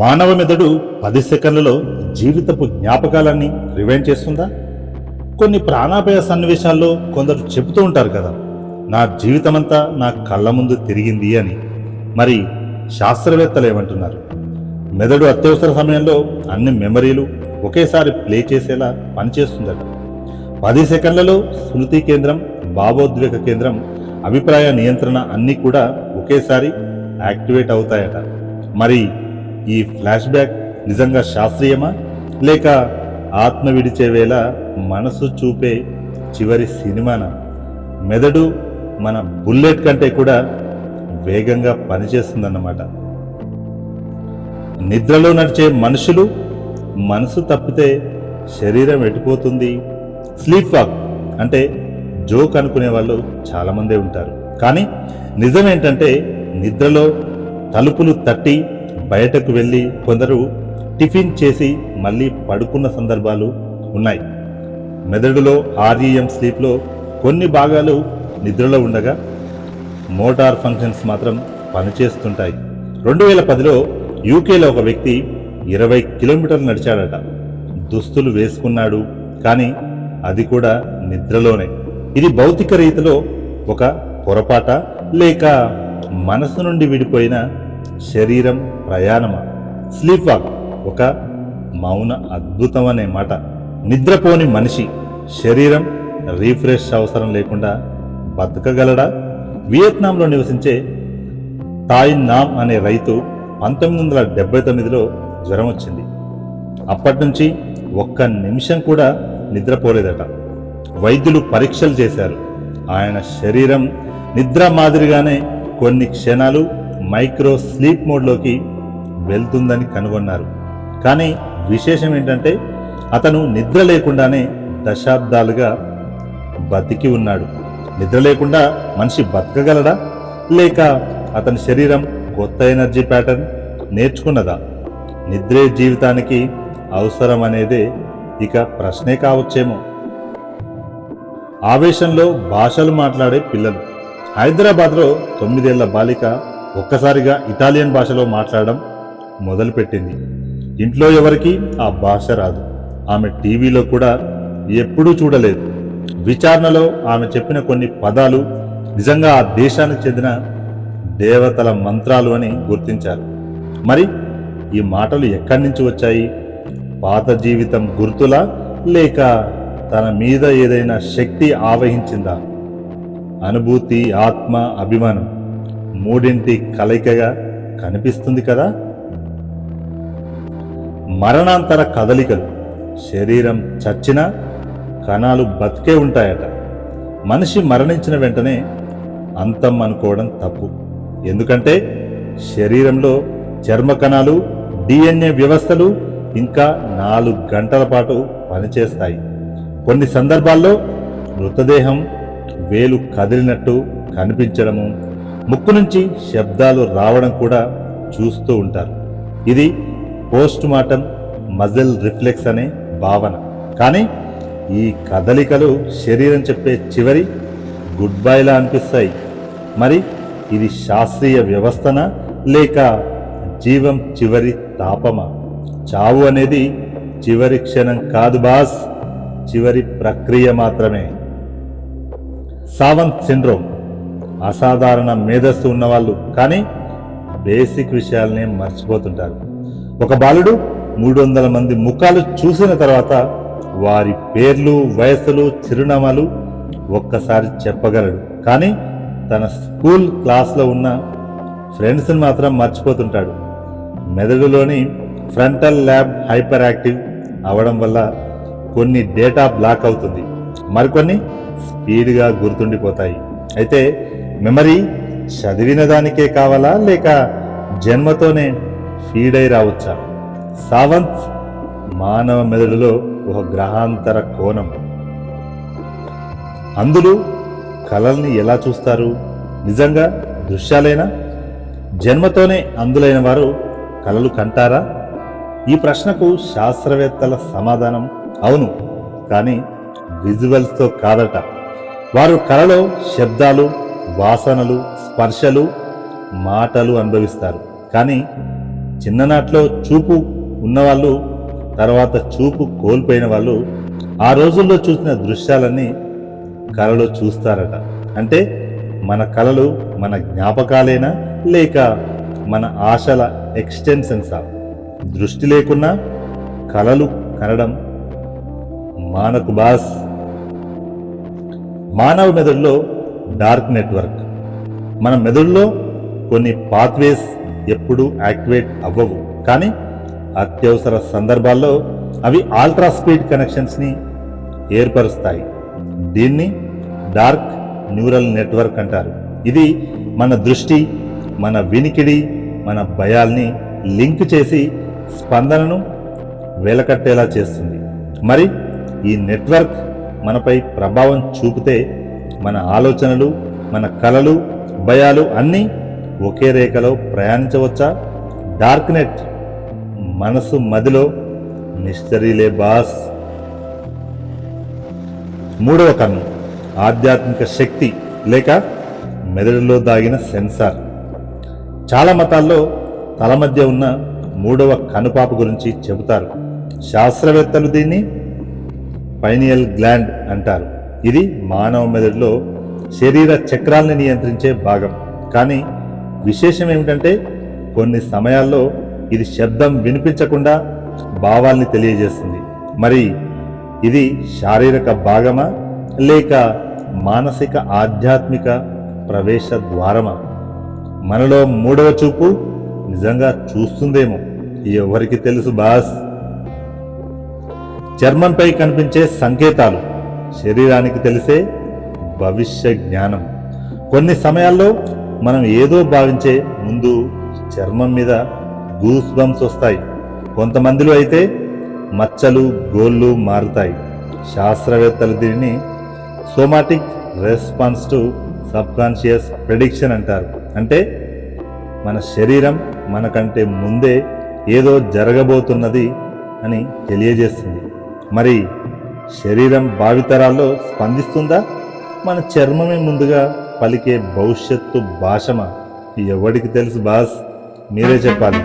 మానవ మెదడు పది సెకండ్లలో జీవితపు జ్ఞాపకాలన్నీ రివైండ్ చేస్తుందా? కొన్ని ప్రాణాపాయ సన్నివేశాల్లో కొందరు చెబుతూ ఉంటారు కదా నా జీవితమంతా నా కళ్ళ ముందు తిరిగింది అని. మరి శాస్త్రవేత్తలు ఏమంటున్నారు? మెదడు అత్యవసర సమయంలో అన్ని మెమరీలు ఒకేసారి ప్లే చేసేలా పనిచేస్తుందట. పది సెకండ్లలో స్మృతి కేంద్రం భావోద్వేగ కేంద్రం అభిప్రాయ నియంత్రణ అన్నీ కూడా ఒకేసారి యాక్టివేట్ అవుతాయట. మరి ఈ ఫ్లాష్ బ్యాక్ నిజంగా శాస్త్రీయమా? లేక ఆత్మ విడిచే వేళ మనసు చూపే చివరి సినిమానా? మెదడు మన బుల్లెట్ కంటే కూడా వేగంగా పనిచేస్తుందన్నమాట. నిద్రలో నడిచే మనుషులు మనసు తప్పితే శరీరం ఎటుపోతుంది? స్లీప్ వాక్ అంటే జోక్ అనుకునే వాళ్ళు చాలామందే ఉంటారు. కానీ నిజమేంటంటే నిద్రలో తలుపులు తట్టి బయటకు వెళ్ళి కొందరు టిఫిన్ చేసి మళ్ళీ పడుకున్న సందర్భాలు ఉన్నాయి. మెదడులో ఆర్ఈఎం స్లీప్లో కొన్ని భాగాలు నిద్రలో ఉండగా మోటార్ ఫంక్షన్స్ మాత్రం పనిచేస్తుంటాయి. రెండు వేల పదిలో యూకేలో ఒక వ్యక్తి ఇరవై కిలోమీటర్లు నడిచాడట. దుస్తులు వేసుకున్నాడు కానీ అది కూడా నిద్రలోనే. ఇది భౌతిక రీతిలో ఒక పొరపాట లేక మనసు నుండి విడిపోయిన శరీరం ప్రయాణం స్లీప్ వాక్ ఒక మౌన అద్భుతం అనే మాట. నిద్రపోని మనిషి శరీరం రీఫ్రెష్ అవసరం లేకుండా బతకగలడా? వియత్నాంలో నివసించే తాయ్ నామ్ అనే రైతు పంతొమ్మిది వందల డెబ్బై తొమ్మిదిలో జ్వరం వచ్చింది. అప్పటి నుంచి ఒక్క నిమిషం కూడా నిద్రపోలేదట. వైద్యులు పరీక్షలు చేశారు. ఆయన శరీరం నిద్ర మాదిరిగానే కొన్ని క్షణాలు మైక్రో స్లీప్ మోడ్లోకి వెళ్తుందని కనుగొన్నారు. కానీ విశేషం ఏంటంటే అతను నిద్ర లేకుండానే దశాబ్దాలుగా బతికి ఉన్నాడు. నిద్ర లేకుండా మనిషి బతకగలడా? లేక అతని శరీరం కొత్త ఎనర్జీ ప్యాటర్న్ నేర్చుకున్నదా? నిద్రే జీవితానికి అవసరం అనేదే ఇక ప్రశ్నే కావచ్చేమో. ఆవేశంలో భాషలు మాట్లాడే పిల్లలు. హైదరాబాద్లో తొమ్మిదేళ్ళ బాలిక ఒక్కసారిగా ఇటాలియన్ భాషలో మాట్లాడడం మొదలుపెట్టింది. ఇంట్లో ఎవరికి ఆ భాష రాదు. ఆమె టీవీలో కూడా ఎప్పుడూ చూడలేదు. విచారణలో ఆమె చెప్పిన కొన్ని పదాలు నిజంగా ఆ దేశానికి చెందిన దేవతల మంత్రాలు అని గుర్తించారు. మరి ఈ మాటలు ఎక్కడి నుంచి వచ్చాయి? పాత జీవితం గుర్తులా లేక తన మీద ఏదైనా శక్తి ఆవహించిందా? అనుభూతి ఆత్మ అభిమానం మూడింటి కలయికగా కనిపిస్తుంది కదా? మరణాంతర కదలికలు. శరీరం చచ్చినా కణాలు బతికే ఉంటాయట. మనిషి మరణించిన వెంటనే అంతం అనుకోవడం తప్పు. ఎందుకంటే శరీరంలో చర్మ కణాలు డిఎన్ఏ వ్యవస్థలు ఇంకా నాలుగు గంటల పాటు పనిచేస్తాయి. కొన్ని సందర్భాల్లో మృతదేహం వేలు కదిలినట్టు కనిపించడము ముక్కు నుంచి శబ్దాలు రావడం కూడా చూస్తూ ఉంటారు. ఇది పోస్ట్ మార్టం మజిల్ రిఫ్లెక్స్ అనే భావన. కానీ ఈ కదలికలు శరీరం చెప్పే చివరి గుడ్ బైలా అనిపిస్తాయి. మరి ఇది శాస్త్రీయ వ్యవస్థన లేక జీవం చివరి తాపమా? చావు అనేది చివరి క్షణం కాదు బాస్ చివరి ప్రక్రియ మాత్రమే. సావంత్ సిండ్రోమ్ అసాధారణ మేధస్సు ఉన్నవాళ్ళు కానీ బేసిక్ విషయాలనే మర్చిపోతుంటారు. ఒక బాలుడు మూడు వందల మంది ముఖాలు చూసిన తర్వాత వారి పేర్లు వయస్సులు చిరునామాలు ఒక్కసారి చెప్పగలడు. కానీ తన స్కూల్ క్లాస్లో ఉన్న ఫ్రెండ్స్ని మాత్రం మర్చిపోతుంటాడు. మెదడులోని ఫ్రంటల్ ల్యాబ్ హైపర్ యాక్టివ్ అవడం వల్ల కొన్ని డేటా బ్లాక్ అవుతుంది. మరికొన్ని స్పీడ్గా గుర్తుండిపోతాయి. అయితే మెమరీ చదివిన దానికే కావాలా లేక జన్మతోనే ఫీడ్ అయి రావచ్చా? సావంత్ మానవ మెదడులో ఒక గ్రహాంతర కోణం. అందులో కళల్ని ఎలా చూస్తారు? నిజంగా దృశ్యాలేనా? జన్మతోనే అందులైన వారు కళలు కంటారా? ఈ ప్రశ్నకు శాస్త్రవేత్తల సమాధానం అవును కానీ విజువల్స్తో కాదట. వారు కళలో శబ్దాలు వాసనలు స్పర్శలు మాటలు అనుభవిస్తారు. కానీ చిన్ననాట్లో చూపు ఉన్నవాళ్ళు తర్వాత చూపు కోల్పోయిన వాళ్ళు ఆ రోజుల్లో చూసిన దృశ్యాలన్నీ కళలో చూస్తారట. అంటే మన కళలు మన జ్ఞాపకాలేనా? లేక మన ఆశల ఎక్స్టెన్షన్సా? దృష్టి లేకున్నా కళలు కనడం మానకు బాస్. మానవ మెదడులో డార్క్ నెట్వర్క్. మన మెదడులో కొన్ని పాత్వేస్ ఎప్పుడూ యాక్టివేట్ అవ్వవు. కానీ అత్యవసర సందర్భాల్లో అవి ఆల్ట్రా స్పీడ్ కనెక్షన్స్ని ఏర్పరుస్తాయి. దీన్ని డార్క్ న్యూరల్ నెట్వర్క్ అంటారు. ఇది మన దృష్టి మన వినికిడి మన భయాల్ని లింక్ చేసి స్పందనను వెలకట్టేలా చేస్తుంది. మరి ఈ నెట్వర్క్ మనపై ప్రభావం చూపితే మన ఆలోచనలు మన కలలు భయాలు అన్నీ ఒకే రేఖలో ప్రయాణించవచ్చా? Dark net. మనసు మదిలో. మిస్టరీలే బాస్. మూడవ కన్ను. ఆధ్యాత్మిక శక్తి. లేక మెదడులో దాగిన సెన్సార్. చాలా మతాల్లో తల మధ్య ఉన్న మూడవ కనుపాప గురించి చెబుతారు. శాస్త్రవేత్తలు దీన్ని పైనియల్ గ్లాండ్ అంటారు. ఇది మానవ మెదడులో శరీర చక్రాల్ని నియంత్రించే భాగం. కానీ విశేషం ఏమిటంటే కొన్ని సమయాల్లో ఇది శబ్దం వినిపించకుండా భావాల్ని తెలియజేస్తుంది. మరి ఇది శారీరక భాగమా లేక మానసిక ఆధ్యాత్మిక ప్రవేశ ద్వారమా? మనలో మూడవ చూపు నిజంగా చూస్తుందేమో ఎవరికి తెలుసు బాస్? చర్మంపై కనిపించే సంకేతాలు శరీరానికి తెలిసే భవిష్య జ్ఞానం. కొన్ని సమయాల్లో మనం ఏదో భావించే ముందు చర్మం మీద గూస్ బంప్స్ వస్తాయి. కొంతమందిలో అయితే మచ్చలు గోళ్ళు మారుతాయి. శాస్త్రవేత్తలు దీనిని somatic response to subconscious prediction అంటారు. అంటే మన శరీరం మనకంటే ముందే ఏదో జరగబోతున్నది అని తెలియజేస్తుంది. మరి శరీరం భావితరాల్లో స్పందిస్తుందా? మన చర్మమే ముందుగా పలికే భవిష్యత్తు భాషమా ఎవడికి తెలుసు బాస్? మీరే చెప్పాలి.